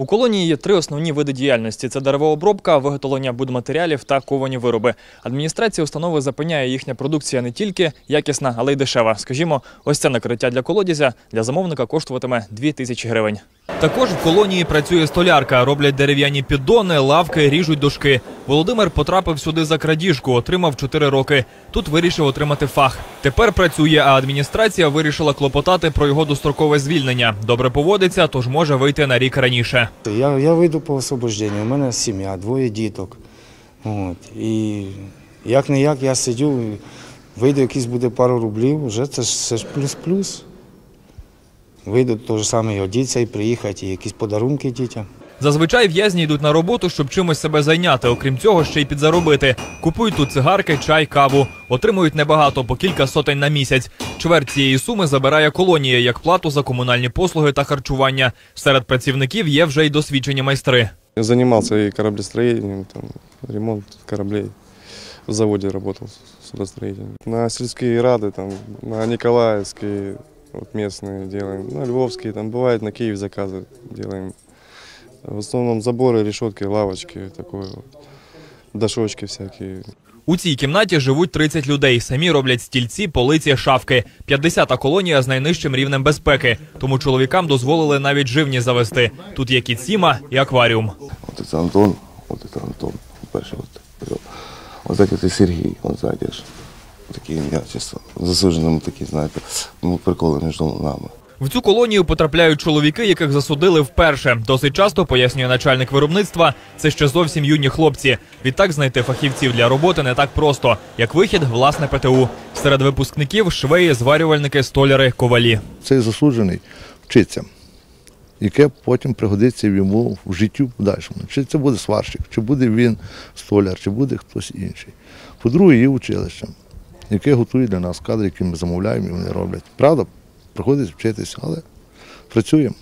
У колонії є три основні види діяльності: це деревообробка, виготовлення будматеріалів та ковані вироби. Адміністрація установи запевняє, їхня продукція не тільки якісна, але й дешева. Скажімо, ось це накриття для колодязя для замовника коштуватиме 2 тисячі гривень. Також в колонії працює столярка, роблять дерев'яні піддони, лавки, ріжуть дошки. Володимир потрапив сюди за крадіжку, отримав 4 роки. Тут вирішив отримати фах. Тепер працює, а адміністрація вирішила клопотати про його дострокове звільнення. Добре поводиться, тож може вийти на рік раніше. Я, я вийду по освобожденню, у мене сім'я, двоє діток. От. І як не як я сидю, вийду якісь буде пару рублів, вже це це ж плюс-плюс. Вийду то ж саме і одіться, і приїхати, і якісь подарунки дітям. Зазвичай в'язні йдуть на роботу, щоб чимось себе зайняти. Окрім цього, ще й підзаробити. Купують тут цигарки, чай, каву. Отримують небагато, по кілька сотень на місяць. Чверть цієї суми забирає колонія як плату за комунальні послуги та харчування. Серед працівників є вже й досвідчені майстри. Я занимался и кораблестроением, там, ремонт кораблей. В заводе работал судостроителем. На сельские рады, там, на Николаевские, вот местные делаем. На Львовские, там бывает на Киев заказы делаем. В основном заборы, решетки, лавочки, такое вот. Дошочки всякие. У цій кімнаті живуть 30 людей. Самі роблять стільці, полиці, шафки. 50-та колонія з найнижчим рівнем безпеки. Тому чоловікам дозволили навіть живні завести. Тут є кіт-сіма і акваріум. Вот это Антон, вот это Антон. Перший вот. Вот это Сергій, от ззаді ж. Такі ім'я чисто. Засудженому такі, знаєте, ну, приколи між нами. В цю колонію потрапляють чоловіки, яких засудили вперше. Досить часто пояснює начальник виробництва. Це ще зовсім юні хлопці. Відтак знайти фахівців для роботи не так просто, як вихід, власне ПТУ. Серед випускників швеї, зварювальники, столяри, ковалі. цей засуджений вчиться, яке потім пригодиться йому в життю в подальшому. Чи це буде сварщик, чи буде він столяр, чи буде хтось інший. По-друге, є училище, яке готує для нас кадри, які ми замовляємо і вони роблять. Правда, приходить вчитися, але працюємо.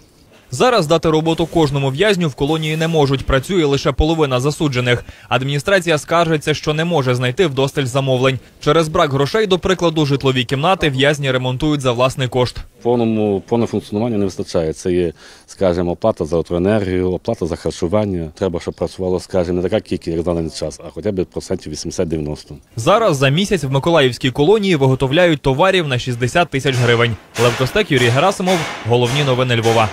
Зараз дати роботу кожному в'язню в колонії не можуть. Працює лише половина засуджених. Адміністрація скаржиться, що не може знайти вдосталь замовлень. Через брак грошей, до прикладу, житлові кімнати в'язні ремонтують за власний кошт. Повному повне функціонування не вистачає. Це є, скажімо, оплата за електроенергію, оплата за харчування. Треба, щоб працювало, скажімо, не така кількість, даний час, а хоча б процентів 80-90. Зараз за місяць в Миколаївській колонії виготовляють товарів на 60 тисяч гривень. Лев Костек, Юрій Герасимов. Головні новини Львова.